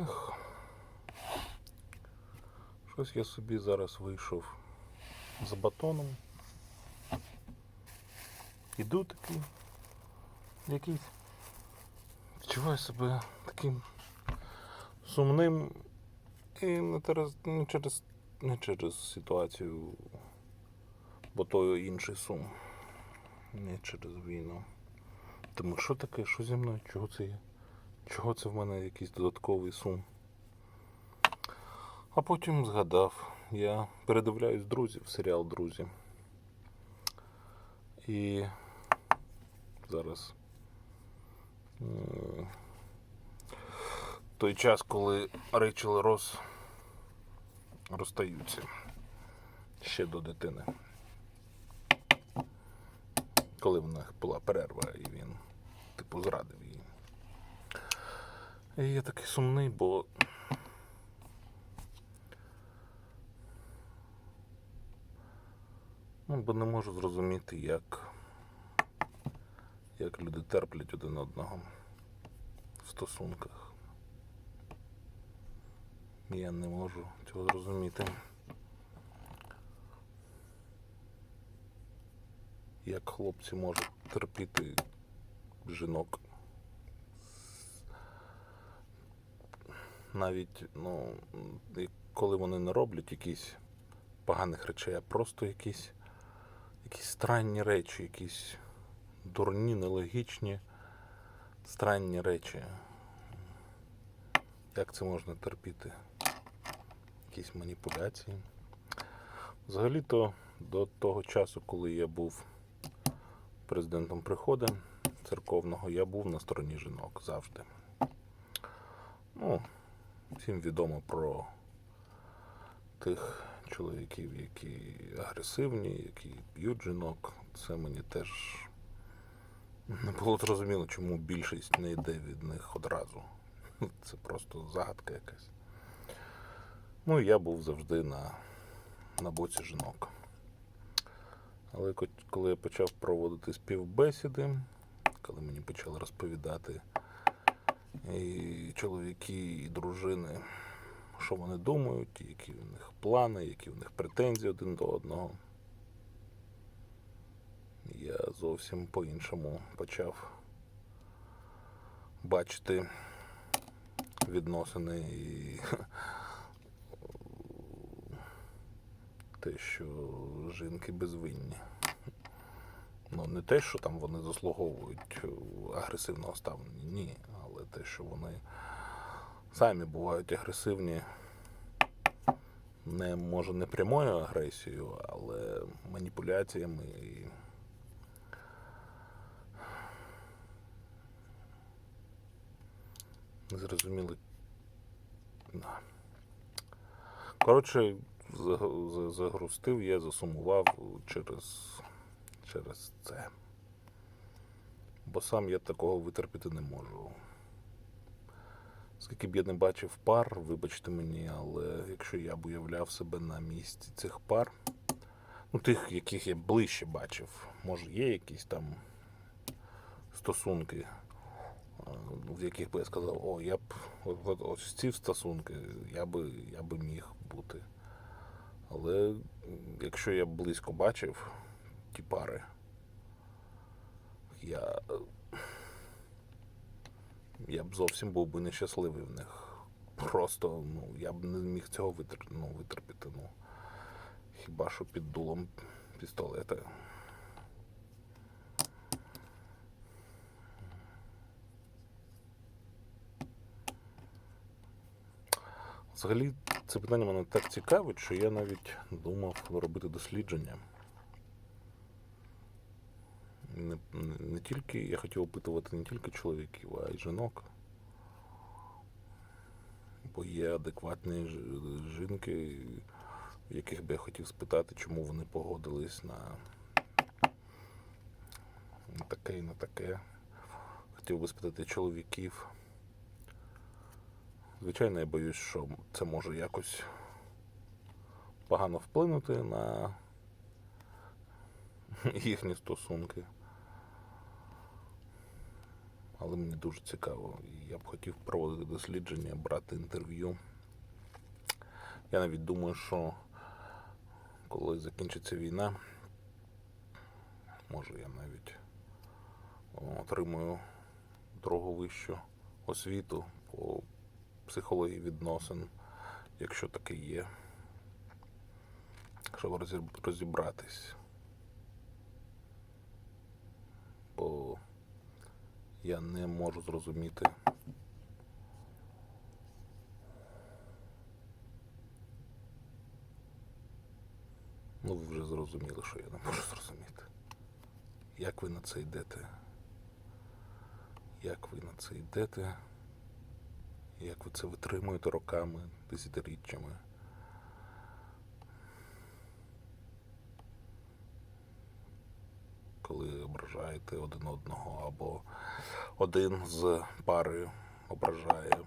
Ех. Щось я собі зараз вийшов за батоном. Іду такий якийсь. Відчуваю себе таким сумним і не через, не через, не через ситуацію, бо то інший сум. Не через війну. Тому що таке, що зі мною? Чого це є? Чого це в мене якийсь додатковий сум? А потім згадав, я передивляюсь друзів, серіал Друзі. І зараз той час, коли Рейчел Рос розстаються ще до дитини. Коли в них була перерва, і він, типу, зрадив. І я такий сумний, бо Ну, бо не можу зрозуміти, як, як люди терплять один одного в стосунках. Я не можу цього зрозуміти. Як хлопці можуть терпіти жінок. Навіть, ну, коли вони не роблять якісь поганих речей, а просто якісь якісь странні речі, якісь дурні, нелогічні, странні речі. Як це можна терпіти? Якісь маніпуляції. Взагалі-то до того часу, коли я був президентом приходу церковного, я був на стороні жінок завжди. Ну, всім відомо про тих чоловіків, які агресивні, які б'ють жінок. Це мені теж не було зрозуміло, чому більшість не йде від них одразу. Це просто загадка якась. Ну, і я був завжди на, на боці жінок. Але коли я почав проводити співбесіди, коли мені почали розповідати і чоловіки, і дружини, що вони думають, які в них плани, які в них претензії один до одного. Я зовсім по-іншому почав бачити відносини і те, що жінки безвинні. Ну, не те, що там вони заслуговують агресивного ставлення, ні, те, що вони самі бувають агресивні, не може не прямою агресією, але маніпуляціями і незрозуміли. Коротше, за- за- загрустив я, засумував через, через це. Бо сам я такого витерпіти не можу. Скільки б я не бачив пар, вибачте мені, але якщо я б уявляв себе на місці цих пар, ну тих, яких я ближче бачив, може є якісь там стосунки, в яких би я сказав, о, я б ось ці стосунки, я би, я би міг бути. Але якщо я б близько бачив ті пари, я я б зовсім був би нещасливий в них. Просто ну, я б не міг цього витер... ну, витерпіти. Ну, хіба що під дулом пістолета. Взагалі, це питання мене так цікавить, що я навіть думав робити дослідження. Не, не, тільки я хотів опитувати не тільки чоловіків, а й жінок. Бо є адекватні жінки, яких би я хотів спитати, чому вони погодились на, на таке і на таке. Хотів би спитати чоловіків. Звичайно, я боюсь, що це може якось погано вплинути на їхні стосунки. Але мені дуже цікаво. Я б хотів проводити дослідження, брати інтерв'ю. Я навіть думаю, що коли закінчиться війна, може я навіть отримую другу вищу освіту по психології відносин, якщо таке є, щоб розіб- розібратись. Бо я не можу зрозуміти. Ну, ви вже зрозуміли, що я не можу зрозуміти. Як ви на це йдете? Як ви на це йдете? Як ви це витримуєте роками, десятиріччями? Коли ображаєте один одного, або один з пари ображає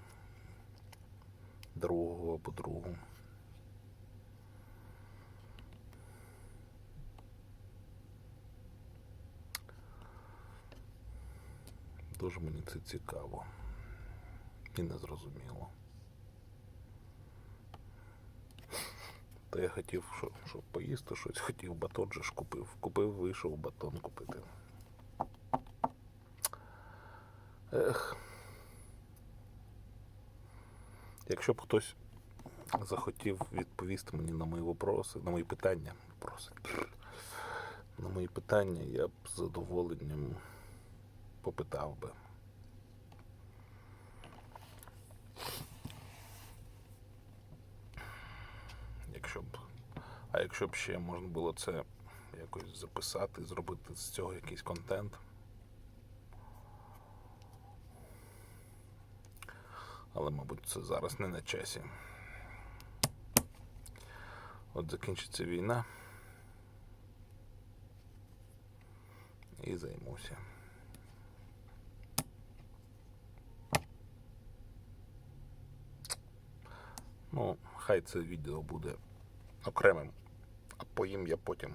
другого або другу. Дуже мені це цікаво і незрозуміло. Та я хотів, щоб, щоб поїсти щось, хотів батон же ж купив. Купив, вийшов батон купити. Ех. Якщо б хтось захотів відповісти мені на мої вопроси, на мої питання, на мої питання, я б з задоволенням попитав би. Якщо б. А якщо б ще можна було це якось записати, зробити з цього якийсь контент. Але, мабуть, це зараз не на часі. От закінчиться війна. І займуся. Ну, хай це відео буде окремим, поїм я потім.